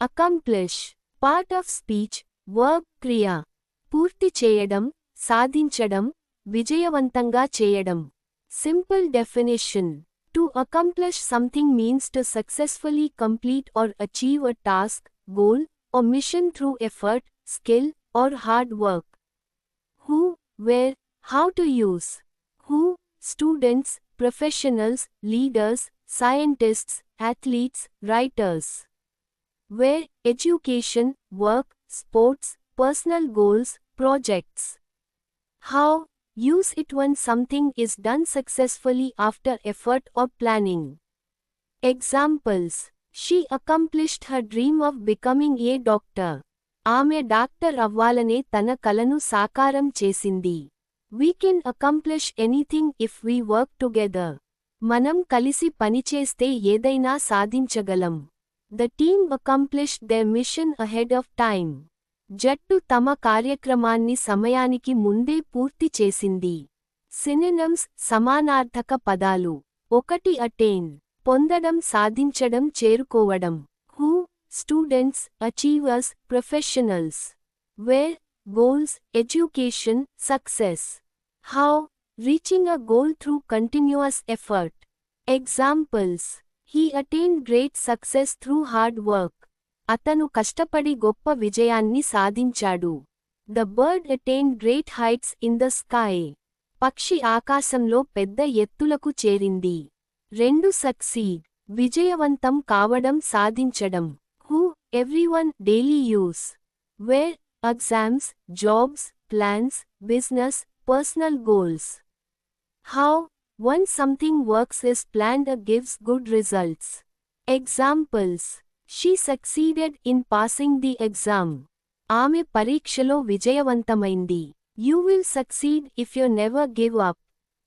Accomplish part of speech verb క్రియ పూర్తి చేయడం సాధించడం విజయవంతంగా చేయడం simple definition to accomplish something means to successfully complete or achieve a task goal or mission through effort, skill, or hard work. Who, where, how to use. Who, students, professionals, leaders, scientists, athletes, writers. Where, education, work, sports, personal goals, projects. How, use it when something is done successfully after effort or planning. Examples She accomplished her dream of becoming a doctor. ఆమె doctor అవ్వాలనే తన కలను సాకారం చేసింది we can accomplish anything if we work together మనం కలిసి పనిచేస్తే ఏదైనా సాధించగలం The team accomplish the mission ahead of time జట్టు తమ కార్యక్రమాన్ని సమయానికి ముందే పూర్తి చేసింది. సినినమ్స్ సమానార్థక పదాలు. ఒకటి అటైన్. పొందడం సాధించడం చేరుకోవడం. Who students achievers professionals where goals education success how reaching a goal through continuous effort examples he attain great success through hard work అతను కష్టపడి గొప్ప విజయాన్ని సాధించాడు. The bird attain great heights in the sky పక్షి ఆకాశంలో పెద్ద ఎత్తులకు చేరింది. రెండు సక్సీడ్ విజయవంతం కావడం సాధించడం. Who everyone daily uses where exams jobs plans business personal goals how one works works planned planned gives good results. Examples she succeeded in passing the exam. ఆమె పరీక్షలో విజయవంతమైంది. You will succeed if you never give up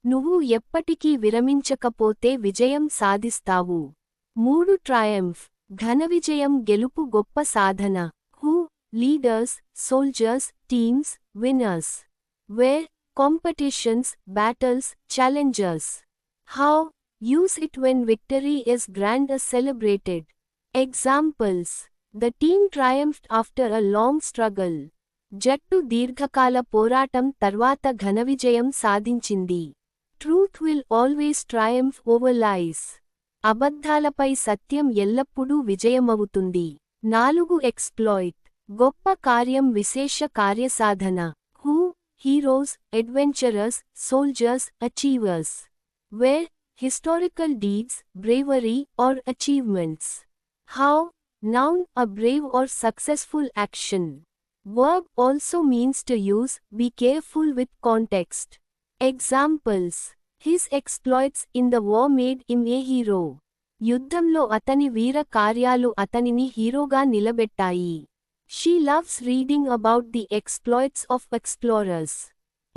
నువ్వు ఎప్పటికీ విరమించకపోతే విజయం సాధిస్తావు. మూడు Triumph ఘన విజయం గెలుపు గొప్ప సాధన. Who leaders soldiers teams winners where competitions battles challengers how uses it when victory is grand celebrated examples the team triumphed after a long struggle జట్టు దీర్ఘకాల పోరాటం తర్వాత ఘన విజయం సాధించింది. Truth will always triumph over lies అబద్ధాలపై సత్యం ఎల్లప్పుడూ విజయమవుతుంది. నాలుగు ఎక్స్ప్లాయిట్ గొప్ప కార్యం విశేష కార్యసాధన. Who heroes adventurous soldiers achievers where historical deeds bravery or achievements how noun a brave or successful action Verb also means to use, be careful with context. Examples His exploits in the war made him a hero. యుద్ధంలో అతని వీర కార్యాలు అతనిని హీరోగా నిలబెట్టాయి she loves reading about the exploits of explorers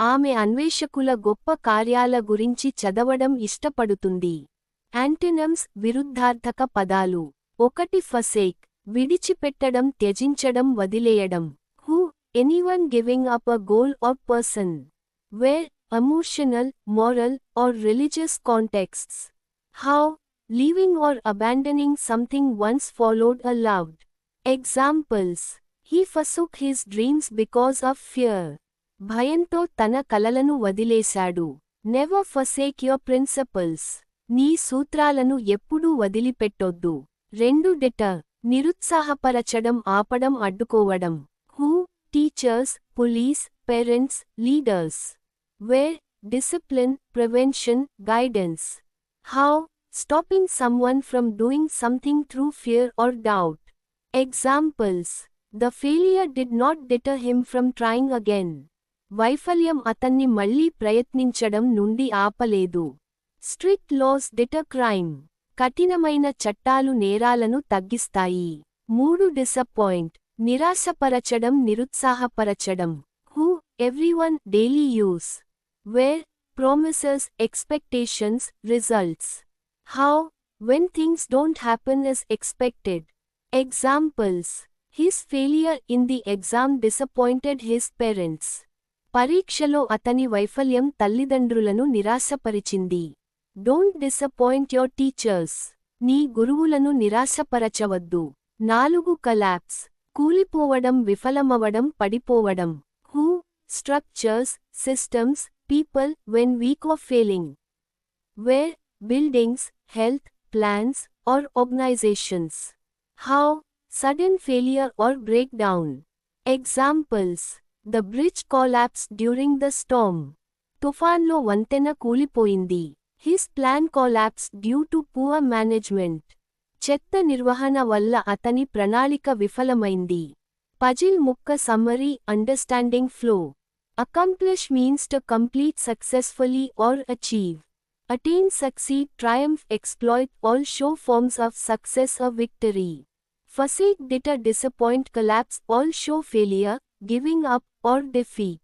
ఆమె అన్వేషకుల గొప్ప కార్యాల గురించి చదవడం ఇష్టపడుతుంది యాంటినమ్స్ విరుద్ధార్థక పదాలు ఒకటి ఫసేక్ విడిచిపెట్టడం త్యజించడం వదిలేయడం who anyone giving up a goal or person where emotional moral or religious contexts how leaving or abandoning something once followed or loved examples he forsook his dreams because of fear భయంతో తన కలలను వదిలేశాడు. Never ఫసేక్ your principles నీ సూత్రాలను ఎప్పుడూ వదిలిపెట్టొద్దు. రెండు డెట నిరుత్సాహపరచడం ఆపడం అడ్డుకోవడం. Who teachers police parents leaders where discipline prevention guidance how stopping someone from doing something through fear or doubt examples The failure did not deter him from trying again. వైఫల్యం అతన్ని మళ్లీ ప్రయత్నించడం నుండి ఆపలేదు స్ట్రిక్ట్ లాస్ డిటర్ క్రైమ్ కఠినమైన చట్టాలు నేరాలను తగ్గిస్తాయి మూడు disappoint నిరాశపరచడం నిరుత్సాహపరచడం who everyone daily use where promises expectations results how when things don't happen is expected examples His failure in the exam disappointed his parents పరీక్షలో అతని వైఫల్యం తల్లిదండ్రులను నిరాశపరిచింది. డోంట్ డిసప్పాయింట్ యోర్ టీచర్స్ నీ గురువులను నిరాశపరచవద్దు. నాలుగు కలాప్స్ కూలిపోవడం విఫలమవడం పడిపోవడం. Who structures systems people when weak of failing where buildings health plans or organizations how sudden failure or break down examples the bridge collapse during the storm తుఫాన్లో వంతెన కూలిపోయింది his plan collapse due to poor management చెత్త నిర్వహణ వల్ల అతని ప్రణాళిక విఫలమైంది puzzle ముక్క summary understanding flow accomplish means to complete successfully or achieve attain succeed triumph exploit all show forms of success a victory Facade bitter, disappoint collapse all show failure, giving up, or defeat.